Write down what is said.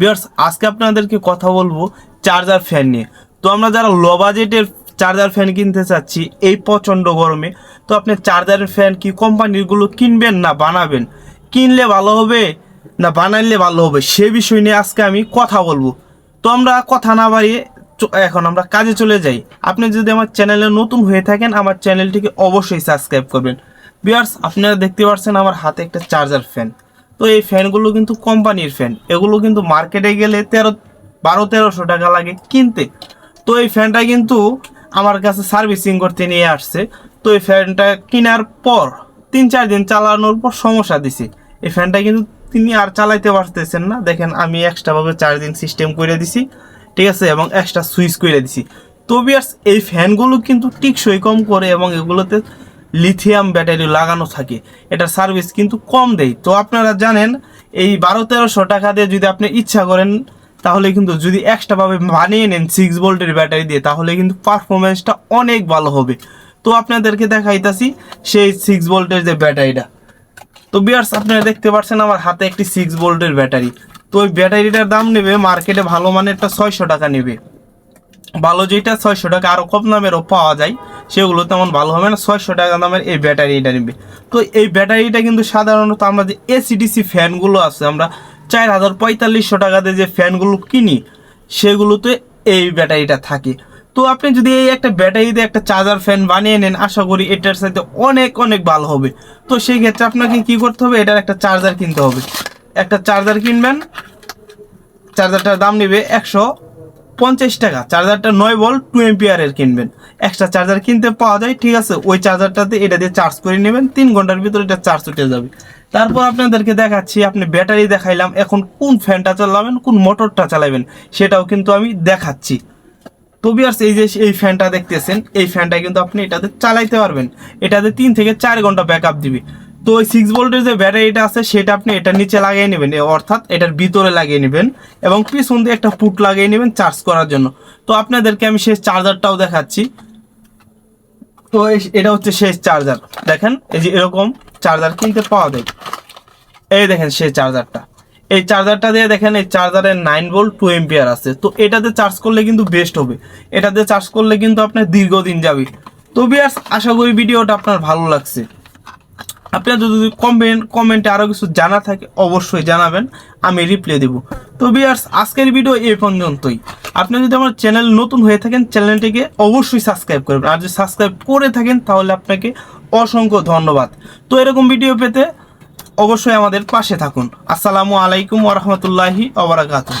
বিয়ার্স আজকে আপনাদেরকে কথা বলব চার্জার ফ্যান নিয়ে। তো আমরা যারা লো বাজেটের চার্জার ফ্যান কিনতে চাচ্ছি, এই প্রচণ্ড গরমে, তো আপনি চার্জারের ফ্যান কি কোম্পানিগুলো কিনবেন না বানাবেন? কিনলে ভালো হবে না বানাইলে ভালো হবে? সে বিষয় নিয়ে আজকে আমি কথা বলব। তো আমরা কথা না বাড়িয়ে এখন আমরা কাজে চলে যাই। আপনি যদি আমার চ্যানেলে নতুন হয়ে থাকেন, আমার চ্যানেলটিকে অবশ্যই সাবস্ক্রাইব করবেন। বিয়ার্স আপনারা দেখতে পাচ্ছেন আমার হাতে একটা চার্জার ফ্যান। তো এই ফ্যানগুলো কিন্তু কোম্পানির ফ্যান। এগুলো কিন্তু মার্কেটে গেলে তেরো, বারো, তেরোশো টাকা লাগে কিনতে। তো এই ফ্যানটা কিন্তু আমার কাছে সার্ভিসিং করতে নিয়ে আসছে। তো এই ফ্যানটা কেনার পর তিন, চার দিন চালানোর পর সমস্যা দিছে। এই ফ্যানটা কিন্তু তিনি আর চালাইতে পারতেছেন না। দেখেন আমি এক্সট্রাভাবে চার্জিং সিস্টেম করে দিছি, ঠিক আছে? এবং এক্সট্রা সুইচ করে দিছি। তো বিয়ার্স এই ফ্যানগুলো কিন্তু টিকসই কম করে এবং এগুলোতে লিথিয়াম ব্যাটারি লাগানো থাকে। এটার সার্ভিস কিন্তু কম দেয়। তো আপনারা জানেন, এই বারো তেরোশো টাকা দিয়ে যদি আপনি ইচ্ছা করেন, তাহলে কিন্তু যদি এক্সট্রাভাবে বানিয়ে নেন সিক্স ভোল্টের ব্যাটারি দিয়ে, তাহলে কিন্তু পারফরমেন্সটা অনেক ভালো হবে। তো আপনাদেরকে দেখাইতাছি সেই সিক্স ভোল্টের যে ব্যাটারিটা তো বিয়ার্স আপনারা দেখতে পাচ্ছেন আমার হাতে একটি সিক্স ভোল্টের ব্যাটারি তো ওই ব্যাটারিটার দাম নেবে মার্কেটে ভালো মানেরটা ছয়শো টাকা নেবে। ভালো যেটা ছয়শো টাকা আরও কম দামেরও পাওয়া যায়, সেগুলো তেমন ভালো হবে না, ছয়শো টাকা দামের এই ব্যাটারিটা নেবে। তো এই ব্যাটারিটা কিন্তু সাধারণত আমরা যে এসিডিসি ফ্যানগুলো আছে, আমরা চার হাজার পঁয়তাল্লিশশো টাকাতে যে ফ্যানগুলো কিনি, সেগুলোতে এই ব্যাটারিটা থাকে। তো আপনি যদি এই একটা ব্যাটারি দিয়ে একটা চার্জার ফ্যান বানিয়ে নেন, আশা করি এটার সাথে অনেক অনেক ভালো হবে। তো সেই ক্ষেত্রে আপনাকে কি করতে হবে, এটার একটা চার্জার কিনতে হবে। একটা চার্জার কিনবেন, চার্জারটার দাম নেবে একশো পঞ্চাশ টাকা। চার্জারটা নয় বল টু এমপিয়ারের কিনবেন। এক্সট্রা চার্জার কিনতে পাওয়া যায়, ঠিক আছে? ওই চার্জারটাতে এটা দিয়ে চার্জ করে নেবেন। তিন ঘণ্টার ভিতরে এটা চার্জ উঠে যাবে। তারপর আপনাদেরকে দেখাচ্ছি, আপনি ব্যাটারি দেখাইলাম। এখন কোন ফ্যানটা চালাবেন, কোন মোটরটা চালাবেন, সেটাও কিন্তু আমি দেখাচ্ছি। তো বিয়ার্স এই যে এই ফ্যানটা দেখতেছেন, এই ফ্যানটা কিন্তু আপনি এটাতে চালাইতে পারবেন। এটাতে তিন থেকে চার ঘণ্টা ব্যাকআপ দিবে। তো ওই সিক্স ভোল্টের যে ব্যাটারিটা আছে, সেটা আপনি এটার নিচে লাগিয়ে নেবেন অর্থাৎ এটার ভিতরে লাগিয়ে নেবেন এবং পিছন দিয়ে একটা পুট লাগিয়ে নেবেন চার্জ করার জন্য। তো আপনাদেরকে আমি সেই চার্জারটাও দেখাচ্ছি। তো এটা হচ্ছে শেষ চার্জার দেখেন, এই যে এরকম চার্জার কিনতে পাওয়া যায়। এই দেখেন সেই চার্জারটা এই চার্জারটা দিয়ে দেখেন, এই চার্জারের নাইন ভোল্ট টু এম্পিয়ার আছে। তো এটাতে চার্জ করলে কিন্তু বেস্ট হবে। এটাতে চার্জ করলে কিন্তু আপনার দীর্ঘদিন যাবে। তো বিয়ার্স আশা করি ভিডিওটা আপনার ভালো লাগছে। আপনার যদি কমেন্ট কমেন্টে আরও কিছু জানা থাকে, অবশ্যই জানাবেন, আমি রিপ্লাই দেবো। তো বিয়ার্স আজকের ভিডিও এই পর্যন্তই। আপনি যদি আমার চ্যানেল নতুন হয়ে থাকেন চ্যানেলটিকে অবশ্যই সাবস্ক্রাইব করবেন। আর যদি সাবস্ক্রাইব করে থাকেন, তাহলে আপনাকে অসংখ্য ধন্যবাদ। তো এরকম ভিডিও পেতে অবশ্যই আমাদের পাশে থাকুন। আসসালামু আলাইকুম ওরহমতুল্লাহি ওবরাকাতুহ